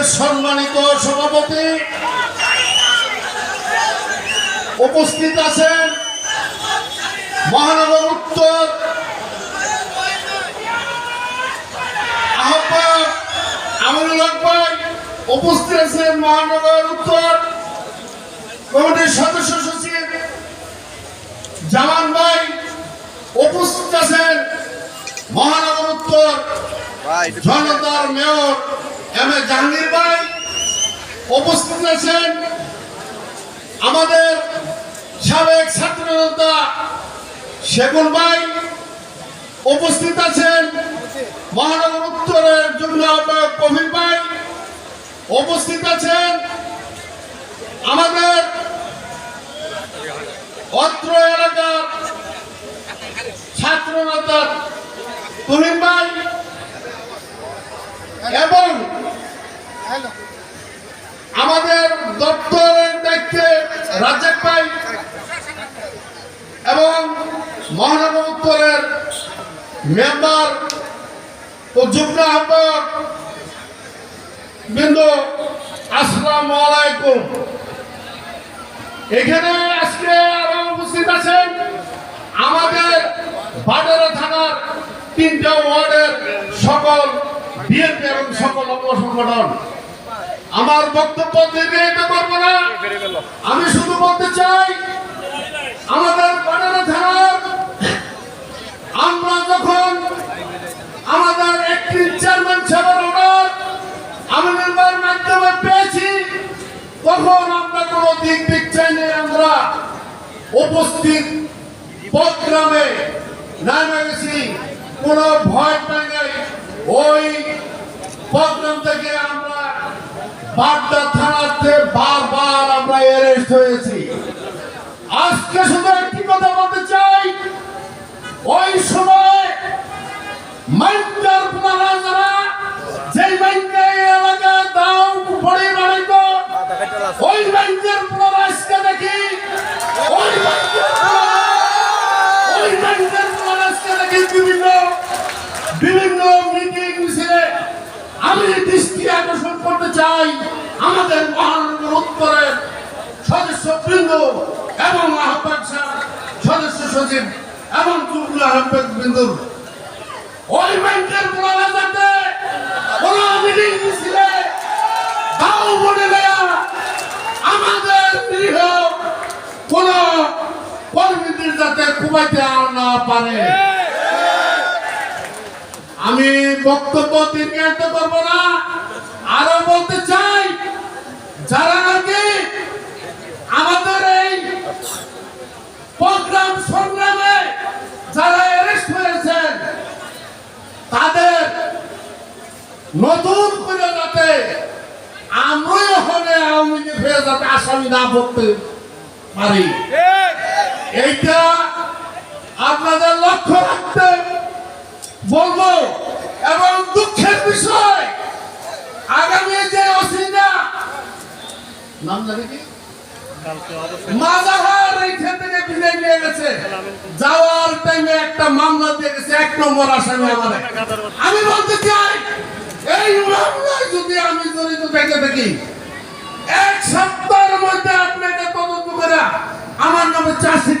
আমাদের সম্মানিত সভাপতি উপস্থিত আছেন মহানগর উত্তর আহ্বায়ক আমিনুল হক উপস্থিত আছেন মহানগর উত্তর কমিটির সদস্য সচিব জামান ভাই উপস্থিত আছেন মহানগর উত্তর জনতার মেয়র এম এ জাহাঙ্গীর ভাই উপস্থিত আছেন আমাদের সাবেক ছাত্র নেতা সেগুন ভাই উপস্থিত আছেন মহানগর উত্তরের যুগ্ম আহ্বায়ক কবির ভাই উপস্থিত আছেন আমাদের অত্র এলাকার ছাত্র তুহিন ভাই এবং আমাদের দপ্তরের দায়িত্বে রাজ্জাক ভাই এবং মহানগর উত্তরের মেম্বার ও যুগ্ম আহ্বায়ক বিন্দু, আসসালামু আলাইকুম। এখানে আজকে আরও উপস্থিত আছেন আমাদের বাজারে থানার তিনটা ওয়ার্ডের সকল বিএনপি এবং সকল অঙ্গ সংগঠন আমার বক্তব্য দীর্ঘায়িত করব না আমি শুধু বলতে চাই, আমাদের বাজারে কোনো দিক দিক আমরা উপস্থিত প্রোগ্রামে নামে গেছি কোনো ভয় পাই নাই ওই প্রোগ্রাম থেকে আমরা বাড্ডা থানাতে বারবার আমরা অ্যারেস্ট হয়েছি। আজকে শুধু ওই মাইন্ডের পুনারা আজকে ওই মাইন্ডের ওই মাইন্ডের পুনারা আজকে দেখি বিভিন্ন বিভিন্ন মিটিং মিছিলে। আমি দৃষ্টি আকর্ষণ করতে চাই আমাদের মহানগর উত্তরের সদস্য বৃন্দ এবং সাহেব, সদস্য সচিব এবং যুগ্ম আহ্বায়ক বৃন্দুর ওই ব্যাংকের পুরানা যাতে কোন মিটিং মিছিলে দাও বলে দেয়া আমাদের গৃহ কোন কর্মীদের যাতে খুবাইতে না পারে। আমি বক্তব্য দীর্ঘায়িত করব না। আরও বলতে চাই, যারা নাকি আমাদের এই প্রোগ্রাম সংগ্রামে যারা অ্যারেস্ট হয়েছেন, তাদের নতুন করে যাতে আমরাই হলে আওয়ামী লীগ হয়ে যাতে আসামি না করতে পারি। এইটা আপনাদের লক্ষ্য রাখতে বলব এবং দুঃখের বিষয়, আগামী যে অসুবিধা নাম জানি কি? যাওয়ার টাইমে একটা মামলা দিয়ে এক নম্বর আসামি আমি বলতে চাই, এই মামলায় যদি আমি জড়িত থেকে এক সপ্তাহের মধ্যে আপনাকে তদন্ত করে আমার নামে চার্জশিট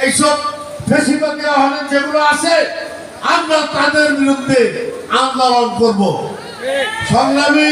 এইসব ফেসিবাদী আহ্বান যেগুলো আছে আমরা তাদের বিরুদ্ধে আন্দোলন করব। সংগ্রামী